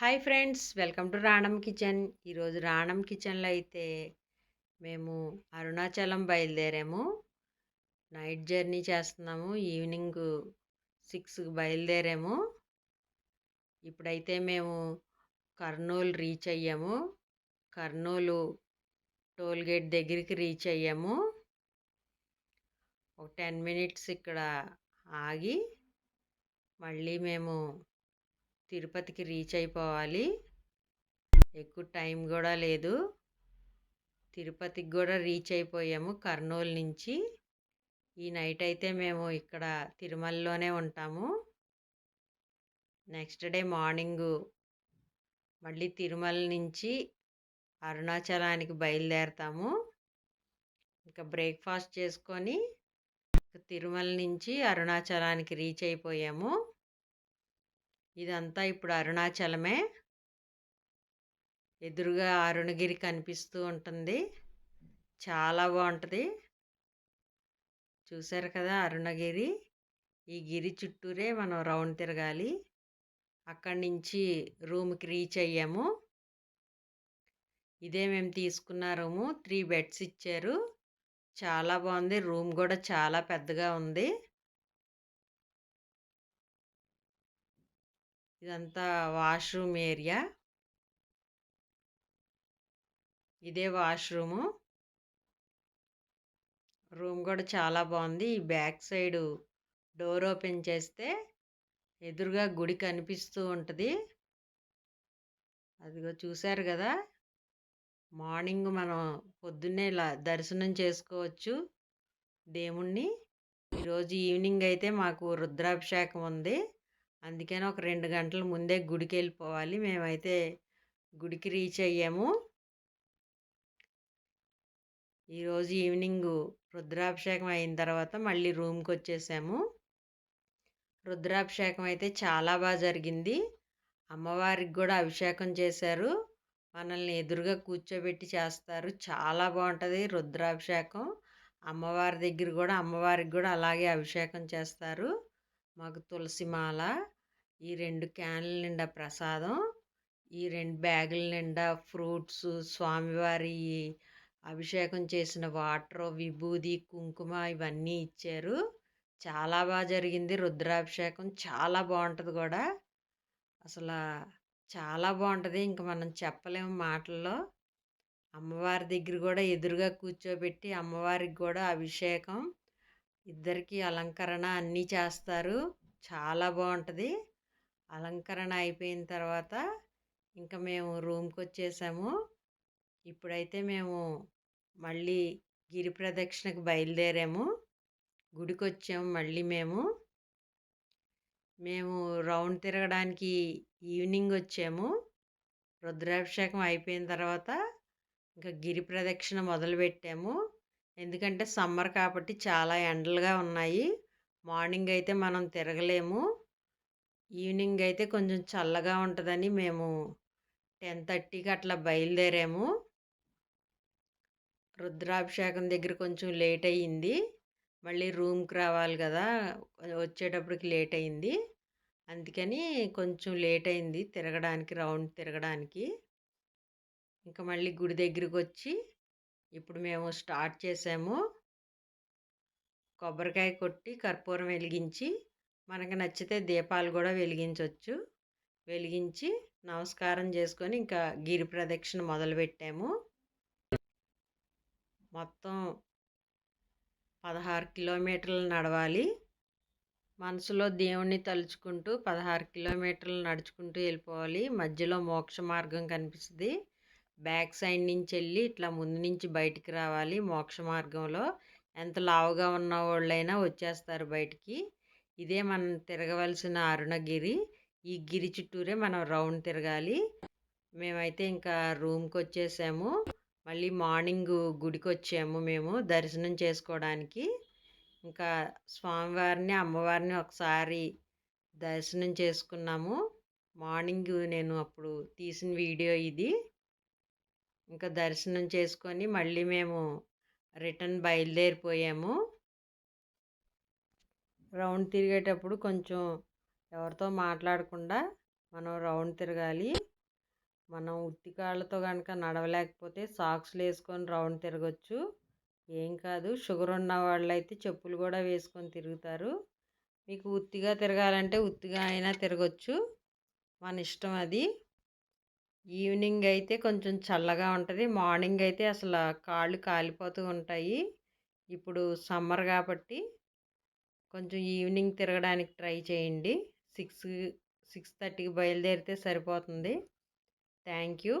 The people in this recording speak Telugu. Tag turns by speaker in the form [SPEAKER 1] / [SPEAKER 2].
[SPEAKER 1] Hi friends welcome to Ranam kitchen. ఈరోజు రాణం కిచెన్లో అయితే మేము అరుణాచలం బయలుదేరాము. నైట్ జర్నీ చేస్తున్నాము. ఈవినింగ్ సిక్స్కి బయలుదేరాము. ఇప్పుడైతే మేము కర్నూలు రీచ్ అయ్యాము. కర్నూలు టోల్గేట్ దగ్గరికి రీచ్ అయ్యాము. ఒక టెన్ మినిట్స్ ఇక్కడ ఆగి మళ్ళీ మేము తిరుపతికి రీచ్ అయిపోవాలి. ఎక్కువ టైం కూడా లేదు. తిరుపతికి కూడా రీచ్ అయిపోయాము కర్నూలు నుంచి. ఈ నైట్ అయితే మేము ఇక్కడ తిరుమలలోనే ఉంటాము. నెక్స్ట్ డే మార్నింగు మళ్ళీ తిరుమల నుంచి అరుణాచలానికి బయలుదేరతాము. ఇంకా బ్రేక్ఫాస్ట్ చేసుకొని తిరుమల నుంచి అరుణాచలానికి రీచ్ అయిపోయాము. ఇదంతా ఇప్పుడు అరుణాచలమే. ఎదురుగా అరుణగిరి కనిపిస్తూ ఉంటుంది. చాలా బాగుంటుంది. చూశారు కదా అరుణగిరి? ఈ గిరి చుట్టూరే మనం రౌండ్ తిరగాలి. అక్కడి నుంచి రూమ్కి రీచ్ అయ్యాము. ఇదే మేము తీసుకున్న రూము. త్రీ బెడ్స్ ఇచ్చారు. చాలా బాగుంది. రూమ్ కూడా చాలా పెద్దగా ఉంది. ఇదంతా వాష్రూమ్ ఏరియా. ఇదే వాష్రూము. రూమ్ కూడా చాలా బాగుంది. ఈ బ్యాక్ సైడు డోర్ ఓపెన్ చేస్తే ఎదురుగా గుడి కనిపిస్తూ ఉంటుంది. అదిగో చూశారు కదా! మార్నింగ్ మనం పొద్దున్నే ఇలా దర్శనం చేసుకోవచ్చు దేవుణ్ణి. ఈరోజు ఈవినింగ్ అయితే మాకు రుద్రాభిషేకం ఉంది. అందుకని ఒక రెండు గంటల ముందే గుడికి వెళ్ళిపోవాలి మేమైతే గుడికి రీచ్ అయ్యాము. ఈరోజు ఈవినింగ్ రుద్రాభిషేకం అయిన తర్వాత మళ్ళీ రూమ్కి వచ్చేసాము రుద్రాభిషేకం అయితే చాలా బాగా జరిగింది. అమ్మవారికి కూడా అభిషేకం చేశారు. మనల్ని ఎదురుగా కూర్చోబెట్టి చేస్తారు. చాలా బాగుంటుంది రుద్రాభిషేకం. అమ్మవారి దగ్గర కూడా అమ్మవారికి కూడా అలాగే అభిషేకం చేస్తారు. మాకు తులసి మాల ఈ రెండు క్యాన్ల నిండా ప్రసాదం ఈ రెండు బ్యాగుల నిండా ఫ్రూట్స్ స్వామివారి అభిషేకం చేసిన వాటర్ విభూది కుంకుమ ఇవన్నీ ఇచ్చారు. చాలా బాగా జరిగింది. రుద్రాభిషేకం చాలా బాగుంటుంది కూడా. అసలు చాలా బాగుంటుంది ఇంక మనం చెప్పలేము మాటల్లో. అమ్మవారి దగ్గర కూడా ఎదురుగా కూర్చోబెట్టి అమ్మవారికి కూడా అభిషేకం ఇద్దరికి అలంకరణ అన్నీ చేస్తారు. చాలా బాగుంటుంది అలంకరణ అయిపోయిన తర్వాత ఇంకా మేము రూమ్కి వచ్చేసాము ఇప్పుడైతే మేము మళ్ళీ గిరి ప్రదక్షిణకు బయలుదేరాము. గుడికి వచ్చాము మళ్ళీ మేము. మేము రౌండ్ తిరగడానికి ఈవినింగ్ వచ్చాము రుద్రాభిషేకం అయిపోయిన తర్వాత ఇంకా గిరి ప్రదక్షిణ మొదలుపెట్టాము. ఎందుకంటే సమ్మర్ కాబట్టి చాలా ఎండలుగా ఉన్నాయి. మార్నింగ్ అయితే మనం తిరగలేము. ఈవినింగ్ అయితే కొంచెం చల్లగా ఉంటుందని మేము టెన్ థర్టీకి అట్లా బయలుదేరాము. రుద్రాభిషేకం దగ్గర కొంచెం లేట్ అయ్యింది. మళ్ళీ రూమ్కి రావాలి కదా వచ్చేటప్పటికి లేట్ అయింది అందుకని కొంచెం లేట్ అయింది తిరగడానికి రౌండ్ తిరగడానికి. ఇంకా మళ్ళీ గుడి దగ్గరికి వచ్చి ఇప్పుడు మేము స్టార్ట్ చేసాము. కొబ్బరికాయ కొట్టి కర్పూరం వెలిగించి మనకు నచ్చితే దీపాలు కూడా వెలిగించవచ్చు వెలిగించి నమస్కారం చేసుకొని ఇంకా గిరి ప్రదక్షిణ మొదలుపెట్టాము మొత్తం పదహారు కిలోమీటర్లు నడవాలి. మనసులో దేవుణ్ణి తలుచుకుంటూ పదహారు కిలోమీటర్లు నడుచుకుంటూ వెళ్ళిపోవాలి. మధ్యలో మోక్ష మార్గం కనిపిస్తుంది. బ్యాక్ సైడ్ నుంచి వెళ్ళి ఇట్లా ముందు నుంచి బయటికి రావాలి మోక్ష మార్గంలో. ఎంత లావుగా ఉన్న వాళ్ళైనా వచ్చేస్తారు బయటికి. ఇదే మనం తిరగవలసిన అరుణగిరి. ఈ గిరి చుట్టూరే మనం రౌండ్ తిరగాలి. మేమైతే ఇంకా రూమ్కి వచ్చేసాము మళ్ళీ మార్నింగ్ గుడికి వచ్చాము మేము దర్శనం చేసుకోవడానికి. ఇంకా స్వామివారిని అమ్మవారిని ఒకసారి దర్శనం చేసుకున్నాము. మార్నింగ్ నేను అప్పుడు తీసిన వీడియో ఇది. ఇంకా దర్శనం చేసుకొని మళ్ళీ మేము రిటర్న్ బయలుదేరిపోయాము. రౌండ్ తిరిగేటప్పుడు కొంచెం ఎవరితో మాట్లాడకుండా మనం రౌండ్ తిరగాలి. మనం ఉత్తి కాళ్ళతో కనుక నడవలేకపోతే సాక్స్లు వేసుకొని రౌండ్ తిరగచ్చు. ఏం కాదు షుగర్ ఉన్న వాళ్ళైతే చెప్పులు కూడా వేసుకొని తిరుగుతారు. మీకు ఉత్తిగా తిరగాలంటే ఉత్తిగా అయినా తిరగచ్చు. మన ఇష్టం అది. ఈవినింగ్ అయితే కొంచెం చల్లగా ఉంటుంది. మార్నింగ్ అయితే అసలు కాళ్ళు కాలిపోతూ ఉంటాయి. ఇప్పుడు సమ్మర్ కాబట్టి కొంచెం ఈవినింగ్ తిరగడానికి ట్రై చేయండి. సిక్స్ సిక్స్ థర్టీకి బయలుదేరితే సరిపోతుంది. Thank you.